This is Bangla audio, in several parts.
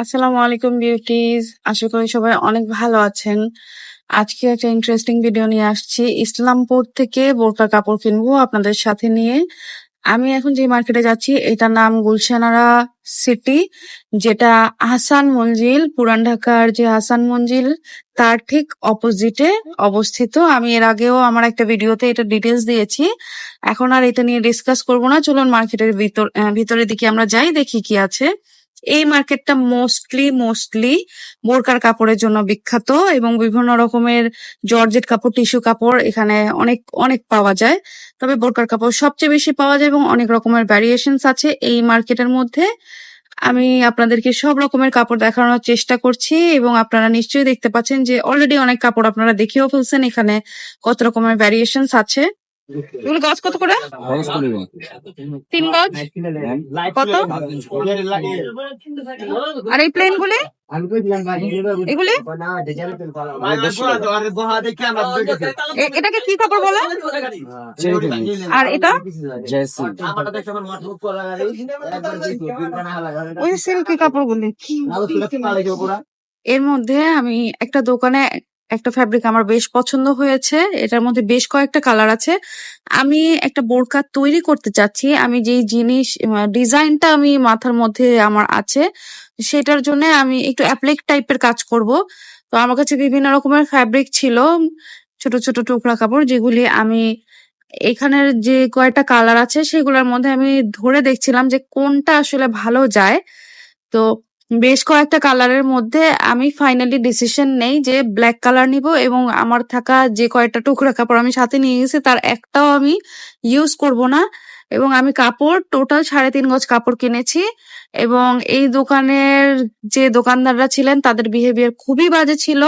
আসসালামু আলাইকুম বিউটিজ আশা করি সবাই অনেক ভালো আছেন। আজকে একটা ইন্টারেস্টিং ভিডিও নিয়ে আসছি। ইসলামপুর থেকে বোরকা কাপড় কিনবো আপনাদের সাথে নিয়ে। আমি এখন যে মার্কেটে যাচ্ছি, এটার নাম গুলশানারা সিটি যেটা হাসান মঞ্জিল, পুরান ঢাকার যে হাসান মঞ্জিল, তার ঠিক অপোজিটে অবস্থিত। আমি এর আগেও আমার একটা ভিডিওতে এটা ডিটেলস দিয়েছি। এখন আর এটা নিয়ে ডিসকাস করব না। চলুন মার্কেটের ভিতর ভিতরের দিকে আমরা যাই, দেখি কি আছে। এই মার্কেটটা মোস্টলি মোস্টলি বোরকার কাপড়ের জন্য বিখ্যাত এবং বিভিন্ন রকমের জর্জেট কাপড় টিস্যু কাপড় এখানে অনেক অনেক পাওয়া যায়। তবে বোরকার কাপড় সবচেয়ে বেশি পাওয়া যায় এবং অনেক রকমের ভ্যারিয়েশনস আছে এই মার্কেটের মধ্যে। আমি আপনাদেরকে সব রকমের কাপড় দেখানোর চেষ্টা করছি এবং আপনারা নিশ্চয়ই দেখতে পাচ্ছেন যে অলরেডি অনেক কাপড় আপনারা দেখেও ফেলছেন এখানে কত রকমের ভ্যারিয়েশনস আছে। এগুলো গজ কত করে? তিন গজ কত? আর এই প্লেন গুলি? এগুলি? এটাকে কি কাপড় বলে? আর এটা? ওই সিল্কি কাপড়গুলি। কি? এর মধ্যে আমি একটা দোকানে একটা ফ্যাব্রিক আমার বেশ পছন্দ হয়েছে। এটার মধ্যে বেশ কয়েকটা কালার আছে। আমি একটা বোরকা তৈরি করতে চাচ্ছি। আমি যেই জিনিস ডিজাইনটা আমি মাথার মধ্যে আমার আছে, সেটার জন্য আমি একটু অ্যাপ্লিক টাইপের কাজ করব। তো আমার কাছে বিভিন্ন রকমের ফ্যাব্রিক ছিল, ছোট ছোট টুকরা কাপড় যেগুলি আমি এখানের যে কয়টা কালার আছে, সেগুলোর মধ্যে আমি ধরে দেখছিলাম যে কোনটা আসলে ভালো যায়। তো বেশ কয়েকটা কালারের মধ্যে আমি ফাইনালি ডিসিশন নেই যে ব্ল্যাক কালার নিব এবং আমার থাকা যে কয়েকটা টুকরা কাপড় আমি সাথে নিয়ে গেছি, তার একটাও আমি ইউজ করব না। এবং আমি কাপড় টোটাল সাড়ে তিন গজ কাপড় কিনেছি এবং এই দোকানের যে দোকানদাররা ছিলেন, তাদের বিহেভিয়ার খুবই বাজে ছিল।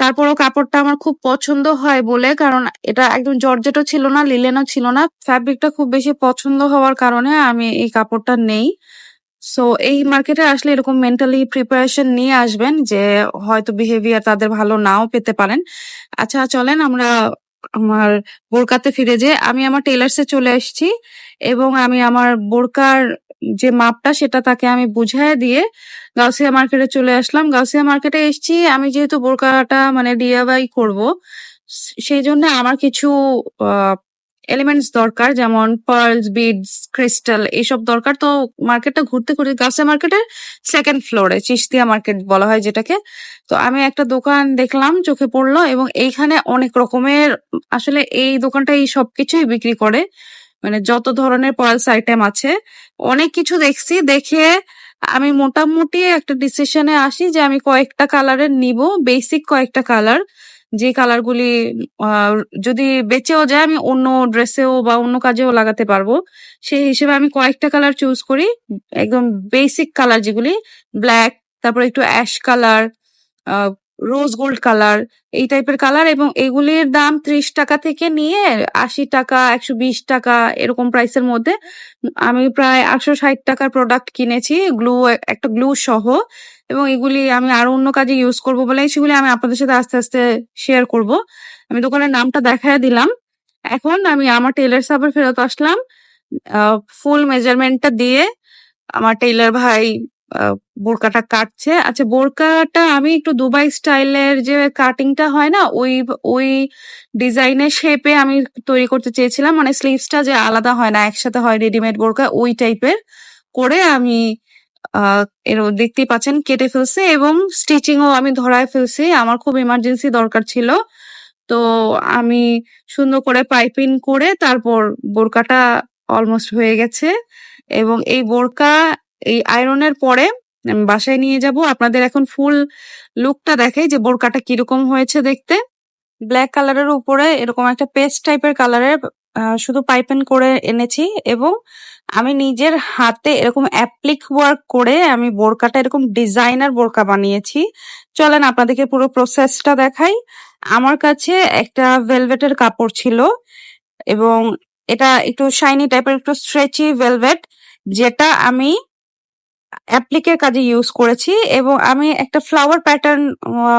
তারপরও কাপড়টা আমার খুব পছন্দ হয় বলে, কারণ এটা একদম জর্জেটও ছিল না লিলেনও ছিল না। ফ্যাব্রিকটা খুব বেশি পছন্দ হওয়ার কারণে আমি এই কাপড়টা নেই। সো এই মার্কেটে আসলে এরকম মেন্টালি প্রিপারেশন নিয়ে আসবেন যে, হয়তো বিহেভিয়ার তাদের ভালো নাও পেতে পারেন। আচ্ছা চলেন আমরা আমার বোরকাতে ফিরে যে আমি আমার টেলার্সে চলে এসেছি এবং আমি আমার বোরকার যে মাপটা সেটা তাকে আমি বুঝাই দিয়ে গাউসিয়া মার্কেটে চলে আসলাম। গাউসিয়া মার্কেটে এসেছি, আমি যেহেতু বোরকাটা মানে ডিআইওয়াই করব সেই জন্য আমার কিছু এলিমেন্টস দরকার, যেমন পার্লস বিডস ক্রিস্টাল এইসব দরকার। তো মার্কেটটা ঘুরতে ঘুরতে গাউসিয়া মার্কেটের সেকেন্ড ফ্লোরে চিস্তিয়া মার্কেট বলা হয় যেটাকে। তো আমি একটা দোকান দেখলাম, চোখে পড়ল এবং এইখানে অনেক রকমের, আসলে এই দোকানটা এই সবকিছুই বিক্রি করে। মানে যত ধরনের পার্লস আইটেম আছে, অনেক কিছু দেখছি। দেখে আমি মোটামুটি একটা ডিসিশনে আসি যে আমি কয়েকটা কালারের নিব বেসিক কয়েকটা কালার যে কালারগুলি যদি বেঁচেও যায়, আমি অন্য ড্রেসেও বা অন্য কাজেও লাগাতে পারব। সেই হিসেবে আমি কয়েকটা কালার চুজ করি। একদম বেসিক কালার যেগুলি ব্ল্যাক তারপর একটু ash colour rose gold colour এই টাইপের কালার এবং এগুলির দাম ত্রিশ টাকা থেকে নিয়ে আশি টাকা, একশো বিশ টাকা এরকম প্রাইসের মধ্যে। আমি প্রায় আটশো ষাট টাকার প্রোডাক্ট কিনেছি গ্লু একটা গ্লু সহ এবং এগুলি আমি আরও অন্য কাজে ইউজ করব বলে সেগুলি আমি আপনাদের সাথে আস্তে আস্তে শেয়ার করব। আমি দোকানের নামটা দেখায় দিলাম। এখন আমি আমার টেলার সাপে ফেরত আসলাম। ফুল মেজারমেন্টটা দিয়ে আমার টেইলার ভাই বোরকাটা কাটছে। আচ্ছা বোরকাটা আমি একটু দুবাই স্টাইলের যে কাটিংটা হয় না, ওই ওই ডিজাইনের শেপে আমি তৈরি করতে চেয়েছিলাম। মানে স্লিভসটা যে আলাদা হয় না, একসাথে হয় রেডিমেড বোরকা, ওই টাইপের করে আমি এর দেখতেই পাচ্ছেন কেটে ফেলছে এবং স্টিচিংও আমি ধরায় ফেলছি। আমার খুব ইমার্জেন্সি দরকার ছিল। তো আমি সুন্দর করে পাইপিং করে তারপর বোরকাটা অলমোস্ট হয়ে গেছে এবং এই বোরকা এই আয়রনের পরে বাসায় নিয়ে যাব। আপনাদের এখন ফুল লুকটা দেখাই যে বোরকাটা কীরকম হয়েছে দেখতে। ব্ল্যাক কালারের উপরে এরকম একটা পেস্ট টাইপের কালারের শুধু পাইপেন করে এনেছি এবং আমি নিজের হাতে এরকম অ্যাপ্লিক ওয়ার্ক করে আমি বোরকাটা এরকম ডিজাইনার বোরকা বানিয়েছি। চলেন আপনাদেরকে পুরো প্রসেসটা দেখাই। আমার কাছে একটা ভেলভেটের কাপড় ছিল এবং এটা একটু শাইনি টাইপের একটু স্ট্রেচি ভেলভেট যেটা আমি অ্যাপ্লিকের কাজে ইউজ করেছি এবং আমি একটা ফ্লাওয়ার প্যাটার্ন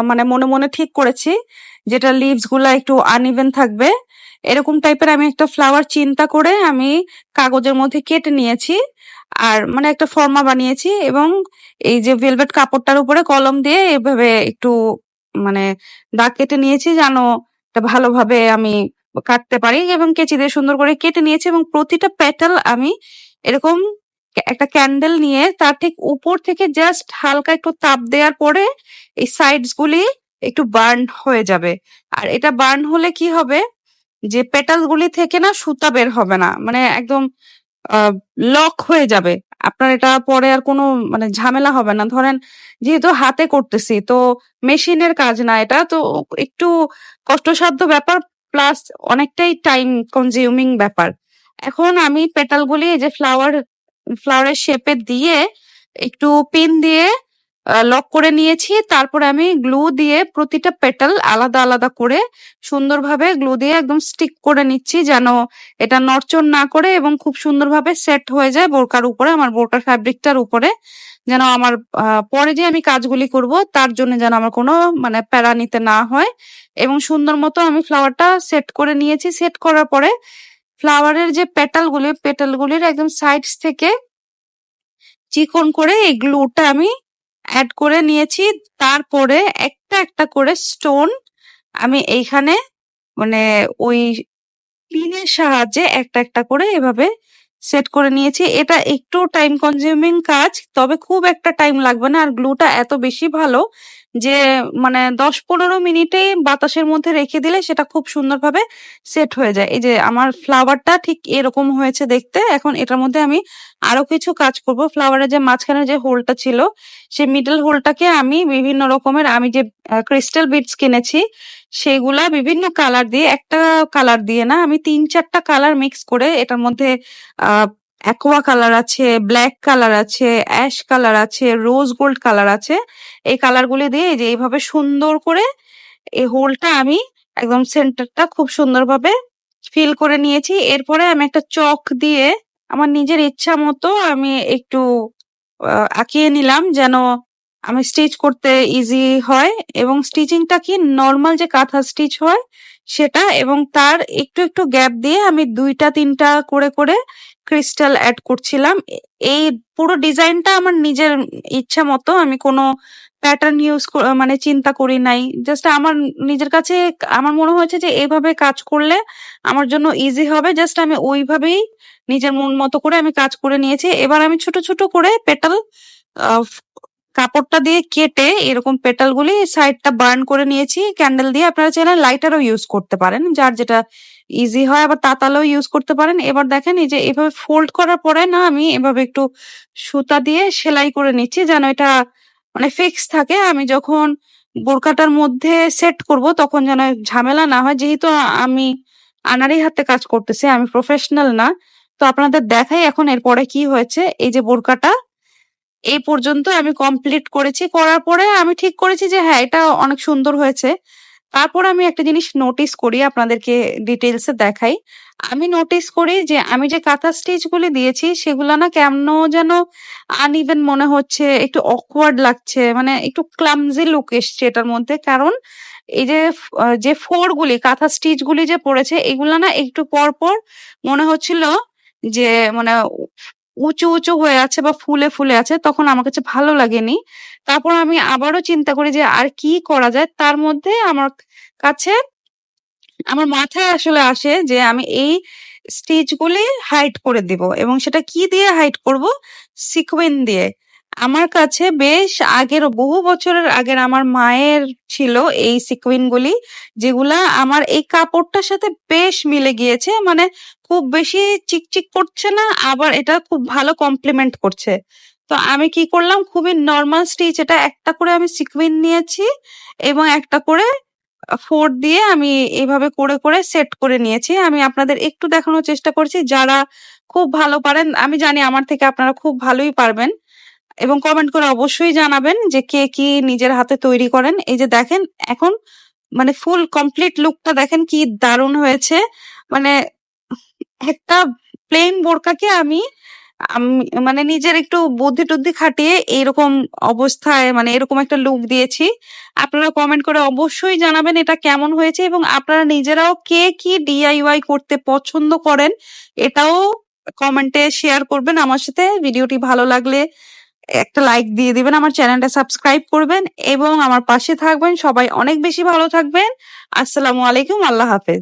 মানে মনে মনে ঠিক করেছি যেটা লিভসগুলা একটু আনইভেন থাকবে। এরকম টাইপের আমি একটা ফ্লাওয়ার চিন্তা করে আমি কাগজের মধ্যে কেটে নিয়েছি আর মানে একটা ফর্মা বানিয়েছি এবং এই যে ভেলভেট কাপড়টার উপরে কলম দিয়ে এভাবে একটু মানে দাগ কেটে নিয়েছি যেন ভালোভাবে আমি কাটতে পারি এবং কেচি দিয়ে সুন্দর করে কেটে নিয়েছি এবং প্রতিটা পেটাল আমি এরকম একটা ক্যান্ডেল নিয়ে তার ঠিক উপর থেকে জাস্ট হালকা একটু তাপ দেওয়ার পরে এই সাইডস গুলি একটু বার্ন হয়ে যাবে। আর এটা বার্ন হলে কি হবে? যে পেটাল গুলি থেকে না সুতা বের হবে না মানে একদম লক হয়ে যাবে। আপনার এটা পরে আর কোনো মানে ঝামেলা হবে না। ধরেন যেহেতু হাতে করতেছি, তো মেশিনের কাজ না এটা, তো একটু কষ্টসাধ্য ব্যাপার প্লাস অনেকটাই টাইম কনজিউমিং ব্যাপার। এখন আমি পেটালগুলি এই যে ফ্লাওয়ার ফ্লাওয়ারের শেপে দিয়ে একটু পিন দিয়ে লক করে নিয়েছি। তারপরে আমি গ্লু দিয়ে প্রতিটা পেটাল আলাদা আলাদা করে সুন্দরভাবে গ্লু দিয়ে একদম স্টিক করে নিচ্ছি যেন এটা নড়চড় না করে এবং খুব সুন্দরভাবে সেট হয়ে যায় বোরকার উপরে, আমার বোরকার ফ্যাব্রিকটার উপরে। যেন আমার পরে যে আমি কাজগুলি করব তার জন্য যেন আমার কোনো মানে প্যারা নিতে না হয়। এবং সুন্দর মতো আমি ফ্লাওয়ারটা সেট করে নিয়েছি। সেট করার পরে ফ্লাওয়ারের যে পেটালগুলি, পেটালগুলির একদম সাইডস থেকে চিকন করে এই গ্লুটা আমি অ্যাড করে নিয়েছি। তারপরে একটা একটা করে স্টোন আমি এইখানে মানে ওই পিনের সাহায্যে একটা একটা করে এভাবে সেট করে নিয়েছি। এটা একটু টাইম কনজিউমিং কাজ, তবে খুব একটা টাইম লাগবে না। আর গ্লুটা এত বেশি ভালো যে মানে দশ পনেরো মিনিটে বাতাসের মধ্যে রেখে দিলে সেটা খুব সুন্দরভাবে সেট হয়ে যায়। এই যে আমার ফ্লাওয়ারটা ঠিক এরকম হয়েছে দেখতে। এখন এটার মধ্যে আমি আরও কিছু কাজ করব। ফ্লাওয়ারের যে মাঝখানে যে হোলটা ছিল, সেই মিডল হোলটাকে আমি বিভিন্ন রকমের, আমি যে ক্রিস্টাল বিটস কিনেছি সেগুলা বিভিন্ন কালার দিয়ে, একটা কালার দিয়ে না, আমি তিন চারটা কালার মিক্স করে এটার মধ্যে অ্যাকোয়া কালার আছে ব্ল্যাক কালার আছে অ্যাশ কালার আছে রোজ গোল্ড কালার আছে। এই কালারগুলি দিয়ে যে এইভাবে সুন্দর করে এই হোলটা আমি একদম সেন্টারটা খুব সুন্দরভাবে ফিল করে নিয়েছি। এরপরে আমি একটা চক দিয়ে আমার নিজের ইচ্ছা মতো আমি একটু আঁকিয়ে নিলাম যেন আমি স্টিচ করতে ইজি হয় এবং স্টিচিংটা কি নর্মাল যে কাঁথা স্টিচ হয় সেটা এবং তার একটু একটু গ্যাপ দিয়ে আমি দুইটা তিনটা করে করে ক্রিস্টাল অ্যাড করছিলাম। এই পুরো ডিজাইনটা আমার নিজের ইচ্ছা মতো, আমি কোনো প্যাটার্ন ইউজ মানে চিন্তা করি নাই। জাস্ট আমার নিজের কাছে, আমার মনে হয়েছে যে এইভাবে কাজ করলে আমার জন্য ইজি হবে। জাস্ট আমি ওইভাবেই নিজের মন মতো করে আমি কাজ করে নিয়েছি। এবার আমি ছোট ছোট করে পেটাল কাপড়টা দিয়ে কেটে এরকম পেটাল গুলি সাইডটা বার্ন করে নিয়েছি। ক্যান্ডেল দিয়ে আপনারা চাইলে লাইটারও ইউজ করতে পারেন, যার যেটা ইজি হয়, আবার তাতালেও ইউজ করতে পারেন। এবার দেখেন এই যে এভাবে ফোল্ড করার পরে না আমি এভাবে একটু সুতা দিয়ে সেলাই করে নিচ্ছি, যেন এটা মানে ফিক্স থাকে। আমি যখন বোরকাটার মধ্যে সেট করব তখন যেন ঝামেলা না হয়। যেহেতু আমি আনারি হাতে কাজ করতেছি, আমি প্রফেশনাল না। তো আপনাদের দেখাই এখন এরপরে কি হয়েছে। এই যে বোরকাটা এই পর্যন্ত আমি কমপ্লিট করেছি। করার পরে আমি ঠিক করেছি যে হ্যাঁ এটা অনেক সুন্দর হয়েছে। তারপর আমি একটা জিনিস নোটিস করি, আপনাদেরকে ডিটেলসে দেখাই। আমি নোটিস করি যে, আমি যে কাঁথা স্টিচ গুলি দিয়েছি, সেগুলো না কেমন যেন আনইভেন মনে হচ্ছে, একটু অকওয়ার্ড লাগছে মানে একটু ক্লামজি লুক এসছে এটার মধ্যে। কারণ এই যে যে ফোর গুলি কাঁথা স্টিচ গুলি যে পড়েছে, এগুলো না একটু পর পর মনে হচ্ছিল যে মানে উঁচু উঁচু হয়ে আছে বা ফুলে ফুলে আছে, তখন আমার কাছে ভালো লাগেনি। তারপর আমি আবারও চিন্তা করি যে আর কি করা যায়? তার মধ্যে আমার কাছে, আমার মাথায় আসলে আসে যে আমি এই স্টিচগুলি হাইট করে দিব এবং সেটা কি দিয়ে হাইট করব? সিকোয়েন দিয়ে। আমার কাছে বেশ আগের, বহু বছরের আগের আমার মায়ের ছিল এই সিকুইন গুলি যেগুলা আমার এই কাপড়টার সাথে বেশ মিলে গিয়েছে। মানে খুব বেশি চিকচিক করছে না, আবার এটা খুব ভালো কমপ্লিমেন্ট করছে। তো আমি কি করলাম, খুবই নর্মাল স্টিচ এটা একটা করে আমি সিকুইন নিয়েছি এবং একটা করে ফোর দিয়ে আমি এইভাবে করে করে সেট করে নিয়েছি। আমি আপনাদের একটু দেখানোর চেষ্টা করছি, যারা খুব ভালো পারেন, আমি জানি আমার থেকে আপনারা খুব ভালোই পারবেন। এবং কমেন্ট করে অবশ্যই জানাবেন যে কে কি নিজের হাতে তৈরি করেন। এই যে দেখেন, এখন মানে ফুল কমপ্লিট লুকটা দেখেন কি দারুণ হয়েছে। মানে একটা প্লেন বোরকাকে আমি মানে নিজের একটু বুদ্ধি টুদ্ধি খাটিয়ে এইরকম অবস্থায় মানে এরকম একটা লুক দিয়েছি। আপনারা কমেন্ট করে অবশ্যই জানাবেন এটা কেমন হয়েছে এবং আপনারা নিজেরাও কে কি ডিআইওয়াই করতে পছন্দ করেন, এটাও কমেন্টে শেয়ার করবেন। আমার সাথে ভিডিওটি ভালো লাগলে একটা লাইক দিয়ে দিবেন, আমার চ্যানেলটা সাবস্ক্রাইব করবেন এবং আমার পাশে থাকবেন। সবাই অনেক বেশি ভালো থাকবেন। আসসালামু আলাইকুম, আল্লাহ হাফেজ।